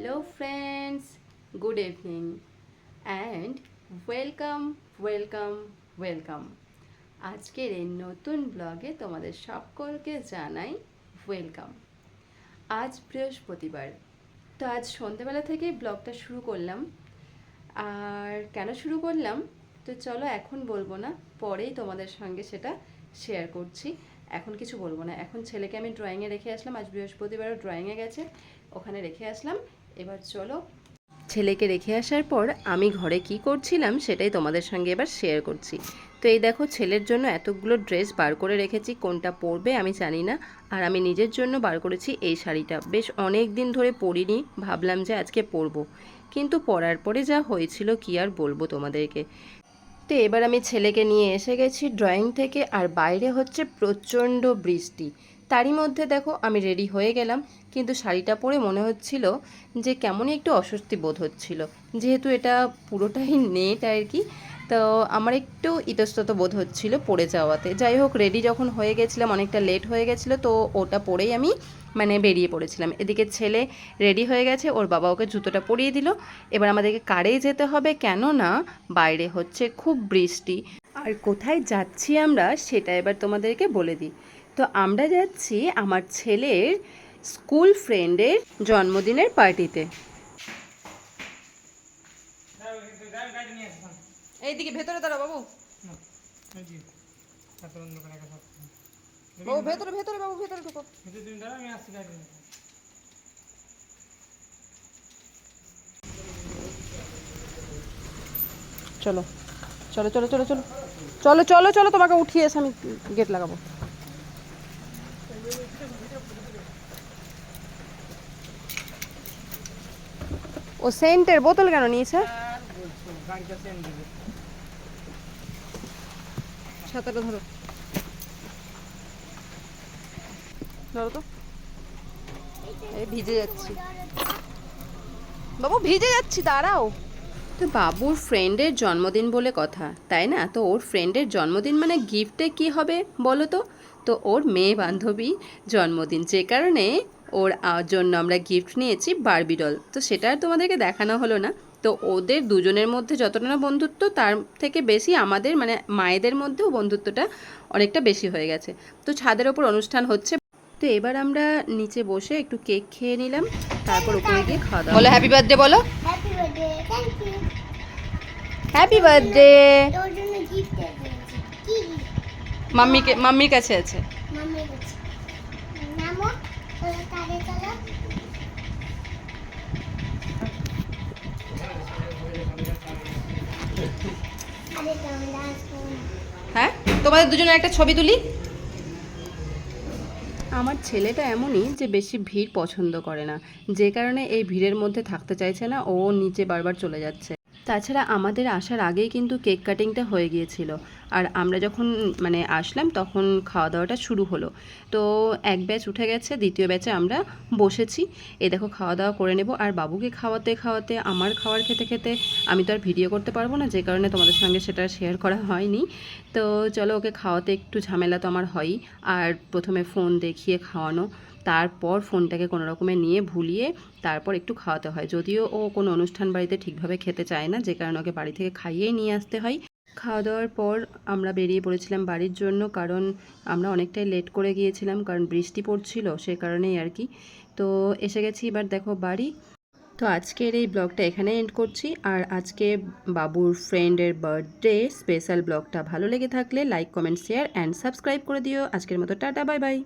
Hello friends good evening and welcome welcome welcome আজকের এই নতুন ব্লগে তোমাদের সকলকে জানাই ওয়েলকাম আজ বৃহস্পতিবার। তো আজ সন্ধেবেলা থেকেই ব্লগটা শুরু করলাম। আর কেন শুরু করলাম? তো চলো এখন বলব না, পরেই তোমাদের সঙ্গে সেটা শেয়ার করছি। এখন কিছু বলব না। এখন ছেলেকে আমি ড্রয়িংয়ে রেখে আসলাম। আজ বৃহস্পতিবারও ড্রয়িংয়ে গেছে। ওখানে রেখে আসলাম। এবার চলো। ছেলেকে রেখে আসার পর আমি ঘরে কি করছিলাম সেটাই তোমাদের সঙ্গে এবার শেয়ার করছি। তো এই দেখো, ছেলের জন্য এতগুলো ড্রেস বার করে রেখেছি, কোনটা পরবে আমি জানি না। আর আমি নিজের জন্য বার করেছি এই শাড়িটা। বেশ অনেক দিন ধরে পরিনি, ভাবলাম যে আজকে পরবো। কিন্তু পরার পরে যা হয়েছিল কি আর বলব তোমাদেরকে। তো এবার আমি ছেলেকে নিয়ে এসে গেছি ড্রয়িং থেকে, আর বাইরে হচ্ছে প্রচণ্ড বৃষ্টি। তারই মধ্যে দেখো আমি রেডি হয়ে গেলাম। কিন্তু শাড়িটা পরে মনে হচ্ছিল যে কেমনই একটু অস্বস্তি বোধ হচ্ছিল। যেহেতু এটা পুরোটাই নেট আর কি, তো আমার একটু ইতস্তত বোধ হচ্ছিল পড়ে যাওয়াতে। যাই হোক রেডি যখন হয়ে গেছিলাম, অনেকটা লেট হয়ে গেছিল, তো ওটা পরেই আমি মানে বেরিয়ে পড়েছিলাম। এদিকে ছেলে রেডি হয়ে গেছে, ওর বাবা ওকে জুতোটা পরিয়ে দিল। এবার আমাদেরকে কারেই যেতে হবে, কেন না? বাইরে হচ্ছে খুব বৃষ্টি। আর কোথায় যাচ্ছি আমরা, সেটা এবার তোমাদেরকে বলে দিই। তো আমরা যাচ্ছি আমার ছেলের স্কুল ফ্রেন্ডের জন্মদিনের পার্টিতে। এইদিকে, ভেতরে দাঁড়া বাবু। বাবু, ভেতরে ভেতরে বাবু, ভেতরে ঢুকো। চলো চলো চলো চলো চলো চলো চলো চলো, তোমাকে উঠিয়ে এসে আমি গেট লাগাবো। ও সেন্টের বোতল কেন নিয়েছে? ছাতাটা ধরো। ধরো তো। এই ভিজে যাচ্ছি। বাবু ভিজে যাচ্ছি দাঁড়াও। তো বাবুর ফ্রেন্ডের জন্মদিন বলে কথা তাই না? তো ওর ফ্রেন্ডের জন্মদিন মানে গিফটে কি হবে বলো তো? তো ওর মেয়ে বান্ধবী জন্মদিন। যে কারণে ওর জন্য আমরা গিফট নিয়েছি বারবি ডল তো সেটা আর তোমাদেরকে দেখানো হলো না। তো ওদের দুজনের মধ্যে যতটা না বন্ধুত্ব তার থেকে বেশি আমাদের মানে মায়েদের মধ্যেও বন্ধুত্বটা অনেকটা বেশি হয়ে গেছে। তো ছাদের ওপর অনুষ্ঠান হচ্ছে। তো এবার আমরা নিচে বসে একটু কেক খেয়ে নিলাম। তারপর উপরে গিয়ে খাওয়া দাওয়া বলো হ্যাপি বার্থডে বলো। Happy birthday thank you happy birthday মাম্মিকে মাম্মির কাছে আছে। হ্যাঁ? তোমাদের দুজনের একটা ছবি তুলি? আমার ছেলেটা এমনই যে বেশি ভিড় পছন্দ করে না। যে কারণে এই ভিড়ের মধ্যে থাকতে চাইছে না ও নিচে বারবার চলে যাচ্ছে। তাছাড়া আমাদের আসার আগেই কিন্তু কেক কাটিংটা হয়ে গিয়েছিল। আর আমরা যখন মানে আসলাম তখন খাওয়া দাওয়াটা শুরু হলো। তো এক ব্যাচ উঠে গেছে, দ্বিতীয় ব্যাচে আমরা বসেছি। এ দেখো খাওয়া দাওয়া করে নেব। আর বাবুকে খাওয়াতে খাওয়াতে, আমার খাওয়ার খেতে খেতে আমি তো আর ভিডিও করতে পারব না, যে কারণে তোমাদের সঙ্গে সেটা শেয়ার করা হয়নি। তো চলো ওকে খাওয়াতে একটু ঝামেলা তো আমার হয়ই। আর প্রথমে ফোন দেখিয়ে খাওয়ানো। তারপর ফোনটাকে কোনো রকমে নিয়ে ভুলিয়ে তারপর একটু খাওয়াতে হয়। যদিও ও কোনো অনুষ্ঠান বাড়িতে ঠিকভাবে খেতে চায় না, যে কারণে ওকে বাড়ি থেকে খাইয়েই নিয়ে আসতে হয়। খাওয়া দাওয়ার পর আমরা বেরিয়ে পড়েছিলাম বাড়ির জন্য, কারণ আমরা অনেকটাই লেট করে গিয়েছিলাম, কারণ বৃষ্টি পড়ছিল সে কারণেই আর কি। তো এসে গেছি এবার দেখো বাড়ি। তো আজকের এই ব্লগটা এখানে এন্ড করছি। আর আজকে বাবুর ফ্রেন্ডের বার্থডে স্পেশাল ব্লগটা ভালো লেগে থাকলে like comment share and subscribe করে দিও। আজকের মতো টাটা বাই বাই